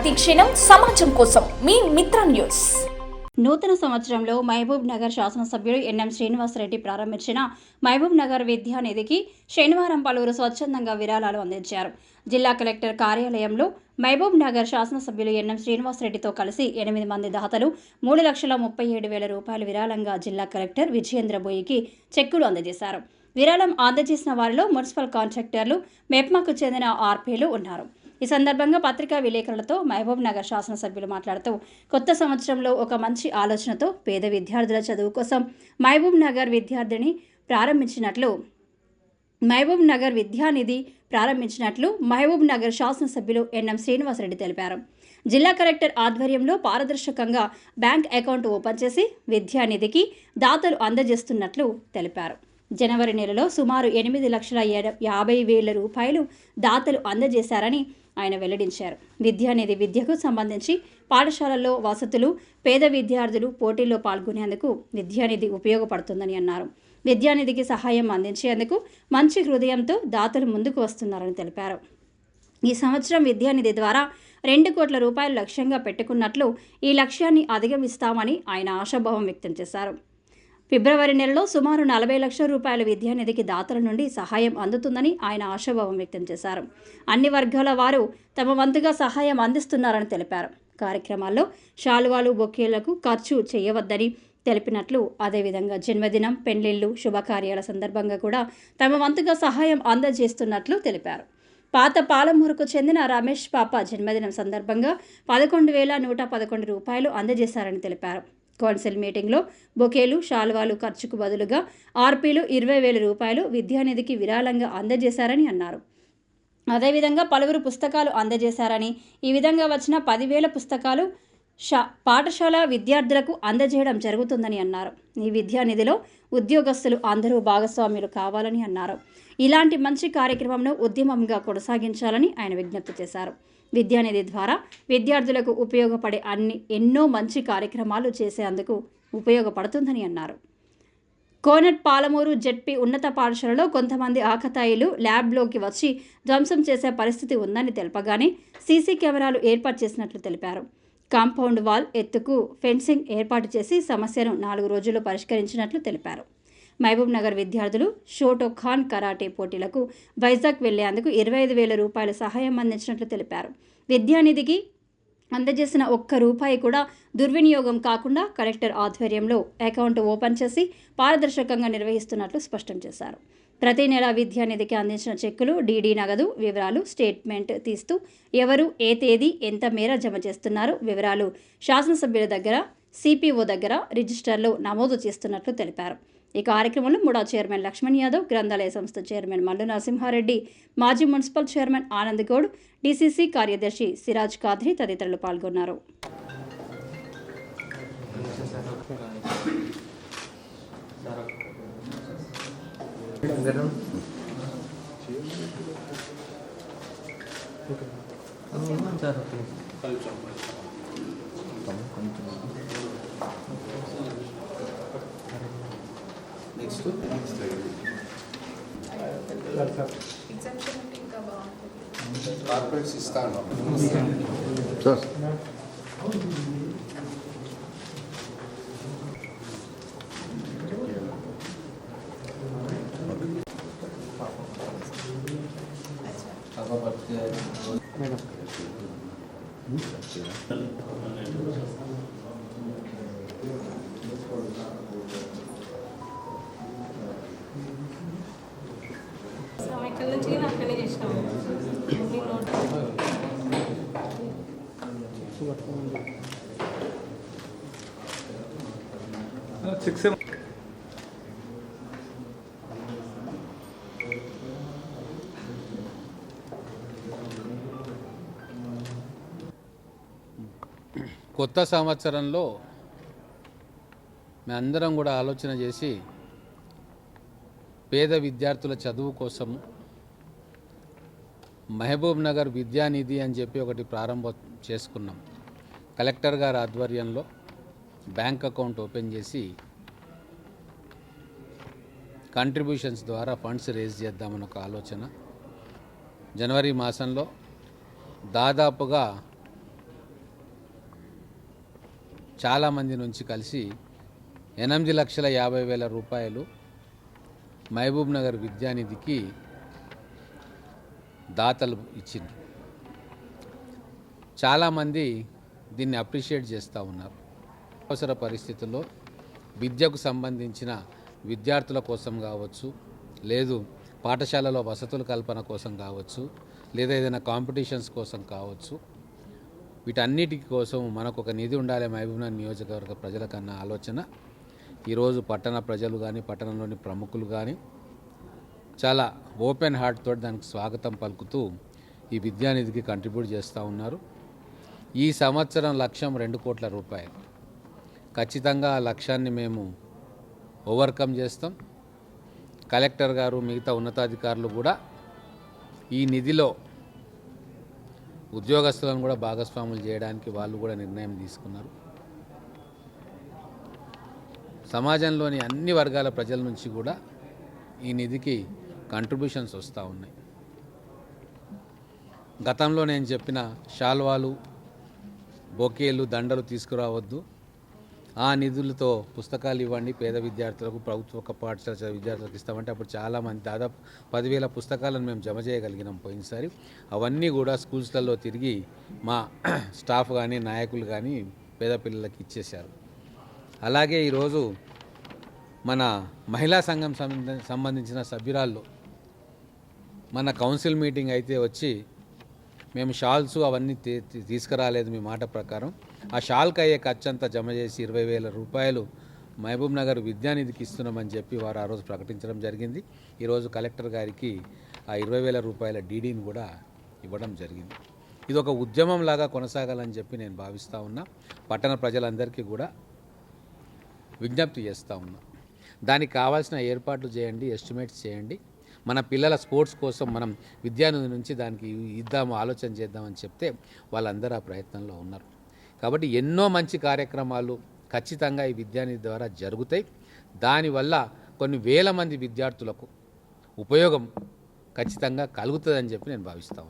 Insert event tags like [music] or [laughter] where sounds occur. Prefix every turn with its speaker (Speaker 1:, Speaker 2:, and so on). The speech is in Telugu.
Speaker 1: ప్రతి క్షణం సమాజం కోసం. మీ మిత్ర న్యూస్.
Speaker 2: నూతన సంవత్సరంలో మహబూబ్ నగర్ శాసనసభ్యుడు ఎన్ఎం శ్రీనివాసరెడ్డి ప్రారంభించిన మహబూబ్ నగర్ విద్యానిధికి శనివారం పలువురు స్వచ్ఛందంగా విరాళాలు అందించారు. జిల్లా కలెక్టర్ కార్యాలయంలో మహబూబ్ నగర్ శాసనసభ్యులు ఎన్ఎం శ్రీనివాసరెడ్డితో కలిసి ఎనిమిది మంది దాతలు మూడు లక్షల ముప్పై ఏడు వేల రూపాయల విరాళంగా జిల్లా కలెక్టర్ విజయేంద్ర బోయికి చెక్కులు అందజేశారు. విరాళం అందజేసిన వారిలో మున్సిపల్ కాంట్రాక్టర్లు మెప్మాకు చెందిన ఆర్పీలు ఉన్నారు. ఈ సందర్భంగా పత్రికా విలేకరులతో మహబూబ్ నగర్ శాసనసభ్యులు మాట్లాడుతూ కొత్త సంవత్సరంలో ఒక మంచి ఆలోచనతో పేద విద్యార్థుల చదువు కోసం మహబూబ్ నగర్ విద్యార్థిని ప్రారంభించినట్లు మహబూబ్ నగర్ విద్యానిధి ప్రారంభించినట్లు మహబూబ్ నగర్ శాసనసభ్యులు ఎన్ఎం శ్రీనివాసరెడ్డి తెలిపారు. జిల్లా కలెక్టర్ ఆధ్వర్యంలో పారదర్శకంగా బ్యాంక్ అకౌంట్ ఓపెన్ చేసి విద్యానిధికి దాతలు అందజేస్తున్నట్లు తెలిపారు. జనవరి నెలలో సుమారు ఎనిమిది లక్షల యాభై వేల రూపాయలు దాతలు అందజేశారని ఆయన వెల్లడించారు. విద్యానిధి విద్యకు సంబంధించి పాఠశాలల్లో వసతులు పేద విద్యార్థులు పోటీల్లో పాల్గొనేందుకు విద్యానిధి ఉపయోగపడుతుందని అన్నారు. విద్యానిధికి సహాయం అందించేందుకు మంచి హృదయంతో దాతలు ముందుకు వస్తున్నారని తెలిపారు. ఈ సంవత్సరం విద్యానిధి ద్వారా రెండు కోట్ల రూపాయలు లక్ష్యంగా పెట్టుకున్నట్లు ఈ లక్ష్యాన్ని అధిగమిస్తామని ఆయన ఆశాభావం వ్యక్తం చేశారు. ఫిబ్రవరి నెలలో సుమారు నలభై లక్షల రూపాయల విద్యానిధికి దాతల నుండి సహాయం అందుతుందని ఆయన ఆశాభావం వ్యక్తం చేశారు. అన్ని వర్గాల వారు తమ వంతుగా సహాయం అందిస్తున్నారని తెలిపారు. కార్యక్రమాల్లో శాలువాలు బొకేలకు ఖర్చు చేయవద్దని తెలిపినట్లు అదేవిధంగా జన్మదినం పెళ్ళిళ్ళు శుభకార్యాల సందర్భంగా కూడా తమ వంతుగా సహాయం అందజేస్తున్నట్లు తెలిపారు. పాత పాలమూరుకు చెందిన రమేష్ పాప జన్మదినం సందర్భంగా పదకొండు వేల నూట పదకొండు రూపాయలు అందజేశారని తెలిపారు. కౌన్సిల్ మీటింగ్లో బొకేలు శాల్వాలు ఖర్చుకు బదులుగా ఆర్పీలు ఇరవై వేల రూపాయలు విద్యానిధికి విరాళంగా అందజేశారని అన్నారు. అదేవిధంగా పలువురు పుస్తకాలు అందజేశారని ఈ విధంగా వచ్చిన పదివేల పుస్తకాలు షా పాఠశాల విద్యార్థులకు అందజేయడం జరుగుతుందని అన్నారు. ఈ విద్యానిధిలో ఉద్యోగస్తులు అందరూ భాగస్వాములు కావాలని అన్నారు. ఇలాంటి మంచి కార్యక్రమంను ఉద్యమంగా కొనసాగించాలని ఆయన విజ్ఞప్తి చేశారు. విద్యానిధి ద్వారా విద్యార్థులకు ఉపయోగపడే అన్ని ఎన్నో మంచి కార్యక్రమాలు చేసేందుకు ఉపయోగపడుతుందని అన్నారు. కోనట్ పాలమూరు జెడ్పీ ఉన్నత పాఠశాలలో కొంతమంది ఆకతాయిలు ల్యాబ్లోకి వచ్చి ధ్వంసం చేసే పరిస్థితి ఉందని తెలపగానే సీసీ కెమెరాలు ఏర్పాటు చేసినట్లు తెలిపారు. కాంపౌండ్ వాల్ ఎత్తుకు ఫెన్సింగ్ ఏర్పాటు చేసి సమస్యను నాలుగు రోజుల్లో పరిష్కరించినట్లు తెలిపారు. మహబూబ్ నగర్ విద్యార్థులు షోటో ఖాన్ కరాటే పోటీలకు వైజాగ్ వెళ్ళేందుకు ఇరవై ఐదు వేల రూపాయల సహాయం అందించినట్లు తెలిపారు. విద్యానిధికి అందజేసిన ఒక్క రూపాయి కూడా దుర్వినియోగం కాకుండా కలెక్టర్ ఆధ్వర్యంలో అకౌంట్ ఓపెన్ చేసి పారదర్శకంగా నిర్వహిస్తున్నట్లు స్పష్టం చేశారు. ప్రతి నెల విద్యానిధికి అందించిన చెక్కులు డీడీ నగదు వివరాలు స్టేట్మెంట్ తీస్తూ ఎవరు ఏ తేదీ ఎంత మేర జమ చేస్తున్నారు వివరాలు శాసనసభ్యుల దగ్గర సిపిఓ దగ్గర రిజిస్టర్లో నమోదు చేస్తున్నట్లు తెలిపారు. ఈ కార్యక్రమంలో ముడా చైర్మన్ లక్ష్మణ్ యాదవ్ గ్రంథాలయ సంస్థ చైర్మన్ మల్లు నరసింహారెడ్డి మాజీ municipal chairman Anand Goud DCC కార్యదర్శి సిరాజ్ కాద్రి తదితరులు పాల్గొన్నారు.
Speaker 3: నెక్స్ట్ కార్పొరేట్స్ ఇస్తాను
Speaker 4: సార్
Speaker 5: చేసినాం అక్కడనే చేసినాం
Speaker 6: కొత్త సంవత్సరంలో మేమందరం కూడా ఆలోచన చేసి పేద విద్యార్థుల చదువు కోసం మహబూబ్ నగర్ విద్యానిధి అని చెప్పి ఒకటి ప్రారంభం చేసుకున్నాం. కలెక్టర్ గారి ఆధ్వర్యంలో బ్యాంక్ అకౌంట్ ఓపెన్ చేసి కంట్రిబ్యూషన్స్ ద్వారా ఫండ్స్ రేజ్ చేద్దామని ఒక ఆలోచన. జనవరి మాసంలో దాదాపుగా చాలామంది నుంచి కలిసి ఎనిమిది లక్షల యాభై వేల రూపాయలు మహబూబ్ నగర్ విద్యానిధికి దాతలు ఇచ్చింది చాలామంది దీన్ని అప్రిషియేట్ చేస్తూ ఉన్నారు. అవసర పరిస్థితుల్లో విద్యకు సంబంధించిన విద్యార్థుల కోసం కావచ్చు లేదు పాఠశాలలో వసతుల కల్పన కోసం కావచ్చు లేదా ఏదైనా కాంపిటీషన్స్ కోసం కావచ్చు వీటన్నిటి కోసం మనకు ఒక నిధి ఉండాలి మహబూబ్నగర్ నియోజకవర్గ ప్రజలకన్నా ఆలోచన. ఈరోజు పట్టణ ప్రజలు కానీ పట్టణంలోని ప్రముఖులు కానీ చాలా ఓపెన్ హార్ట్ తోటి దానికి స్వాగతం పలుకుతూ ఈ విద్యానిధికి కంట్రిబ్యూట్ చేస్తూ ఉన్నారు. ఈ సంవత్సరం లక్ష్యం రెండు కోట్ల రూపాయలు. ఖచ్చితంగా ఆ లక్ష్యాన్ని మేము ఓవర్కమ్ చేస్తాం. కలెక్టర్ గారు మిగతా ఉన్నతాధికారులు కూడా ఈ నిధిలో ఉద్యోగస్తులను కూడా భాగస్వాములు చేయడానికి వాళ్ళు కూడా నిర్ణయం తీసుకున్నారు. సమాజంలోని అన్ని వర్గాల ప్రజల నుంచి కూడా ఈ నిధికి కంట్రిబ్యూషన్స్ వస్తూ ఉన్నాయి. గతంలో నేను చెప్పిన శాల్వాలు బొకేలు దండలు తీసుకురావద్దు. ఆ నిధులతో పుస్తకాలు ఇవ్వండి పేద విద్యార్థులకు ప్రభుత్వ పాఠశాల విద్యార్థులకు ఇస్తామంటే అప్పుడు చాలామంది దాదాపు పదివేల పుస్తకాలను మేము జమ చేయగలిగినాం పోయినసారి. అవన్నీ కూడా స్కూల్స్లలో తిరిగి మా [clears throat] స్టాఫ్ కానీ నాయకులు కానీ పేద పిల్లలకి ఇచ్చేశారు. అలాగే ఈరోజు మన మహిళా సంఘం సంబంధించిన సభ్యురాల్లో మన కౌన్సిల్ మీటింగ్ అయితే వచ్చి మేము షాల్స్ అవన్నీ తీ- తీసుకురాలేదు మీ మాట ప్రకారం. ఆ షాల్కి అయ్యే ఖర్చు అంతా జమ చేసి ఇరవై వేల రూపాయలు మహబూబ్ నగర్ విద్యానిధికి ఇస్తున్నామని చెప్పి వారు ఆ రోజు ప్రకటించడం జరిగింది. ఈరోజు కలెక్టర్ గారికి ఆ ఇరవై వేల రూపాయల డీడీని కూడా ఇవ్వడం జరిగింది. ఇది ఒక ఉద్యమం లాగా కొనసాగాలని చెప్పి నేను భావిస్తూ ఉన్నా. పట్టణ ప్రజలందరికీ కూడా విజ్ఞప్తి చేస్తూ ఉన్నా. దానికి కావాల్సిన ఏర్పాట్లు చేయండి ఎస్టిమేట్స్ చేయండి. మన పిల్లల స్పోర్ట్స్ కోసం మనం విద్యానిధి నుంచి దానికి ఇద్దాము ఆలోచన చేద్దామని చెప్తే వాళ్ళందరూ ఆ ప్రయత్నంలో ఉన్నారు. కాబట్టి ఎన్నో మంచి కార్యక్రమాలు ఖచ్చితంగా ఈ విద్యానిధి ద్వారా జరుగుతాయి. దానివల్ల కొన్ని వేల మంది విద్యార్థులకు ఉపయోగం ఖచ్చితంగా కలుగుతుందని చెప్పి నేను భావిస్తాను